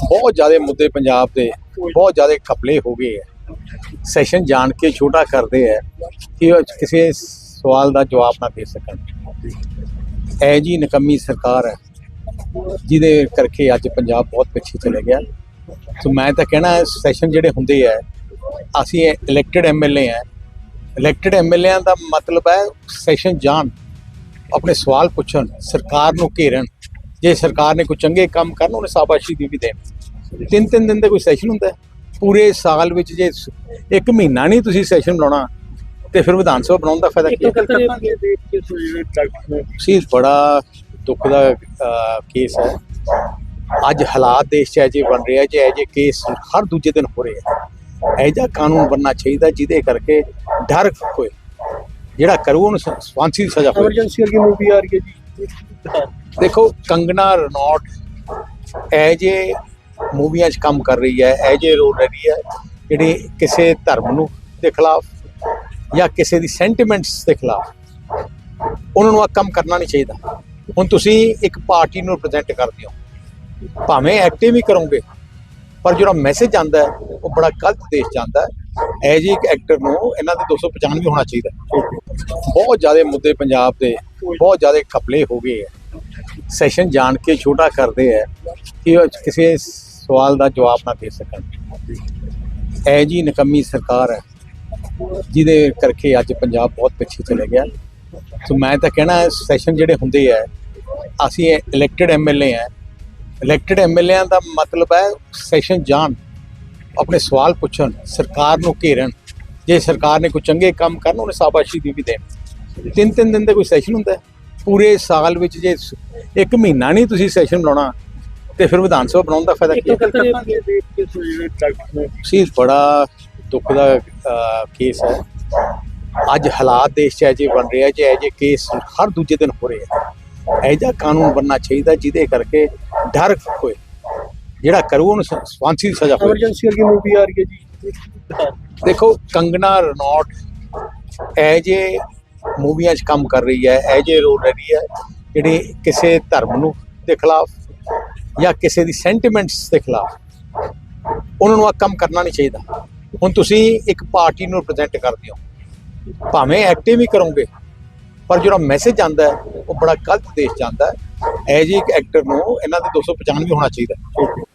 ਬਹੁਤ ਜ਼ਿਆਦਾ ਮੁੱਦੇ ਪੰਜਾਬ ਦੇ ਬਹੁਤ ਜ਼ਿਆਦਾ ਖਪਲੇ ਹੋ ਗਏ ਹੈ। ਸੈਸ਼ਨ ਜਾਣ ਕੇ ਛੋਟਾ ਕਰਦੇ ਹੈ ਕਿ ਕਿਸੇ ਸਵਾਲ ਦਾ ਜਵਾਬ ਨਾ ਦੇ ਸਕਣ। ਇਹ ਜੀ ਨਕਮੀ ਸਰਕਾਰ ਹੈ, ਜਿਹਦੇ ਕਰਕੇ ਅੱਜ ਪੰਜਾਬ ਬਹੁਤ ਪਿੱਛੇ ਚਲੇ ਗਿਆ। ਸੋ ਮੈਂ ਤਾਂ ਕਹਿਣਾ ਸੈਸ਼ਨ ਜਿਹੜੇ ਹੁੰਦੇ ਹੈ, ਅਸੀਂ ਇਲੈਕਟਿਡ ਐਮਐਲਏ ਹੈ। ਇਲੈਕਟਿਡ ਐਮਐਲਏਆਂ ਦਾ ਮਤਲਬ ਹੈ ਸੈਸ਼ਨ ਜਾਣ, ਆਪਣੇ ਸਵਾਲ ਪੁੱਛਣ, ਸਰਕਾਰ ਨੂੰ ਘੇਰਨ। ਜੇ ਸਰਕਾਰ ਨੇ ਕੋਈ ਚੰਗੇ ਕੰਮ ਕਰਨ ਉਹਨੇ ਸ਼ਾਬਾਸ਼ੀ ਦੀ ਵੀ ਦੇਣ। ਤਿੰਨ ਤਿੰਨ ਦਿਨ ਦਾ ਕੋਈ ਸੈਸ਼ਨ ਹੁੰਦਾ। ਪੂਰੇ ਸਾਲ ਵਿੱਚ ਜੇ ਇੱਕ ਮਹੀਨਾ ਨਹੀਂ ਤੁਸੀਂ ਸੈਸ਼ਨ ਲਾਉਣਾ ਤੇ ਫਿਰ ਵਿਧਾਨ ਸਭਾ ਬਣਾਉਣ ਦਾ ਫਾਇਦਾ ਕੀ ਹੈ? ਸੀ ਬੜਾ ਦੁੱਖ ਦਾ ਕੇਸ ਹੈ। ਅੱਜ ਹਾਲਾਤ ਦੇਸ਼ 'ਚ ਅਜੇ ਬਣ ਰਿਹਾ ਜੇ ਅਜੇ ਕੇਸ ਹਰ ਦੂਜੇ ਦਿਨ ਹੋ ਰਹੇ ਹੈ ਇਹ ਜਿਹਾ ਕਾਨੂੰਨ ਬਣਨਾ ਚਾਹੀਦਾ ਜਿਹਦੇ ਕਰਕੇ ਡਰ ਹੋਏ ਜਿਹੜਾ ਕਰੂ ਉਹਨੂੰ ਸ- ਫਾਂਸੀ ਦੀ ਸਜ਼ਾ ਹੋਵੇ। ਐਮਰਜੈਂਸੀ ਵਾਲੀ ਮੂਵੀ ਆ ਰਹੀ ਹੈ ਜੀ। ਦੇਖੋ ਕੰਗਨਾ ਰਣੌਟ ਇਹ ਜੇ ਮੂਵੀਆਂ 'ਚ ਕੰਮ ਕਰ ਰਹੀ ਹੈ, ਇਹ ਜੇ ਰੋਲ ਰਹੀ ਹੈ, ਜਿਹੜੀ ਕਿਸੇ ਧਰਮ ਨੂੰ ਦੇ ਖਿਲਾਫ ਜਾਂ ਕਿਸੇ ਦੀ ਸੈਂਟੀਮੈਂਟਸ ਦੇ ਖਿਲਾਫ, ਉਹਨਾਂ ਨੂੰ ਆ ਕੰਮ ਕਰਨਾ ਨਹੀਂ ਚਾਹੀਦਾ। ਹੁਣ ਤੁਸੀਂ ਇੱਕ ਪਾਰਟੀ ਨੂੰ ਰਿਪਰੈਜ਼ੈਂਟ ਕਰਦੇ ਹੋ, ਭਾਵੇਂ ਐਕਟਿਵ ਵੀ ਕਰੋਗੇ, ਪਰ ਜਿਹੜਾ ਮੈਸੇਜ ਆਂਦਾ ਉਹ ਬੜਾ ਗਲਤ ਦੇਸ਼ ਜਾਂਦਾ ਹੈ। ਇਹ ਜੀ ਇੱਕ ਐਕਟਰ ਨੂੰ ਇਹਨਾਂ ਦੇ 295 ਵੀ ਹੋਣਾ ਚਾਹੀਦਾ। ਬਹੁਤ ਜ਼ਿਆਦਾ ਮੁੱਦੇ ਪੰਜਾਬ ਦੇ, ਬਹੁਤ ਜ਼ਿਆਦਾ ਖਪਲੇ ਹੋ ਗਏ ਹੈ। ਸੈਸ਼ਨ ਜਾਣ ਕੇ ਛੋਟਾ ਕਰਦੇ ਹੈ ਕਿ ਕਿਸੇ ਸਵਾਲ ਦਾ ਜਵਾਬ ਨਾ ਦੇ ਸਕਣ। ਇਹ ਜੀ ਨਕਮੀ ਸਰਕਾਰ ਹੈ, ਜਿਹਦੇ ਕਰਕੇ ਅੱਜ ਪੰਜਾਬ ਬਹੁਤ ਪਿੱਛੇ ਚਲੇ ਗਿਆ। ਸੋ ਮੈਂ ਤਾਂ ਕਹਿਣਾ, ਸੈਸ਼ਨ ਜਿਹੜੇ ਹੁੰਦੇ ਹੈ ਅਸੀਂ ਇਲੈਕਟਿਡ ਐਮਐਲਏ ਹੈ। ਇਲੈਕਟਿਡ ਐਮਐਲਏਆਂ ਦਾ ਮਤਲਬ ਹੈ ਸੈਸ਼ਨ ਜਾਣ, ਆਪਣੇ ਸਵਾਲ ਪੁੱਛਣ, ਸਰਕਾਰ ਨੂੰ ਘੇਰਨ। ਜੇ ਸਰਕਾਰ ਨੇ ਕੋਈ ਚੰਗੇ ਕੰਮ ਕਰਨ, ਉਹਨੇ ਸ਼ਾਬਾਸ਼ੀ ਦੀ ਵੀ ਦੇਣ। ਤਿੰਨ ਤਿੰਨ ਦਿਨ ਦਾ ਕੋਈ ਸੈਸ਼ਨ ਹੁੰਦਾ ਹੈ। ਪੂਰੇ ਸਾਲ ਵਿੱਚ ਜੇ ਇੱਕ ਮਹੀਨਾ ਨਹੀਂ ਤੁਸੀਂ ਸੈਸ਼ਨ ਲਾਉਣਾ ਤੇ ਫਿਰ ਵਿਧਾਨ ਸਭਾ ਬਣਾਉਣ ਦਾ ਫਾਇਦਾ ਕੀ ਹੈ? ਸੀ ਬੜਾ ਦੁੱਖ ਦਾ ਕੇਸ ਹੈ। ਅੱਜ ਹਾਲਾਤ ਦੇਸ਼ 'ਚ ਅਜੇ ਬਣ ਰਿਹਾ ਜੇ ਅਜੇ ਕੇਸ ਹਰ ਦੂਜੇ ਦਿਨ ਹੋ ਰਹੇ ਹੈ ਇਹ ਜਿਹਾ ਕਾਨੂੰਨ ਬਣਨਾ ਚਾਹੀਦਾ ਜਿਹਦੇ ਕਰਕੇ ਡਰ ਹੋਏ। ਜਿਹੜਾ ਕਰੂ ਉਹਨੂੰ ਸ- ਫਾਂਸੀ ਦੀ ਸਜ਼ਾ ਹੋਵੇ ਐਮਰਜੈਂਸੀ ਵਾਲੀ ਮੂਵੀ ਆ ਰਹੀ ਹੈ ਜੀ। ਦੇਖੋ ਕੰਗਨਾ ਰਣੌਟ ਇਹ ਜੇ ਮੂਵੀਆਂ 'ਚ ਕੰਮ ਕਰ ਰਹੀ ਹੈ, ਇਹ ਜੇ ਰੋਲ ਰਹੀ ਹੈ, ਜਿਹੜੀ ਕਿਸੇ ਧਰਮ ਨੂੰ ਦੇ ਖਿਲਾਫ ਜਾਂ ਕਿਸੇ ਦੀ ਸੈਂਟੀਮੈਂਟਸ ਦੇ ਖਿਲਾਫ, ਉਹਨਾਂ ਨੂੰ ਆ ਕੰਮ ਕਰਨਾ ਨਹੀਂ ਚਾਹੀਦਾ। ਹੁਣ ਤੁਸੀਂ ਇੱਕ ਪਾਰਟੀ ਨੂੰ ਰਿਪਰੈਜ਼ੈਂਟ ਕਰਦੇ ਹੋ, ਭਾਵੇਂ ਐਕਟਿਵ ਹੀ ਕਰੋਗੇ, ਪਰ ਜਿਹੜਾ ਮੈਸੇਜ ਆਂਦਾ ਹੈ, ਉਹ ਬੜਾ ਗਲਤ ਦੇਸ਼ ਜਾਂਦਾ ਹੈ। ਇਹ ਜੀ ਇੱਕ ਐਕਟਰ ਨੂੰ ਇਹਨਾਂ ਦੇ 295 ਵੀ ਹੋਣਾ ਚਾਹੀਦਾ।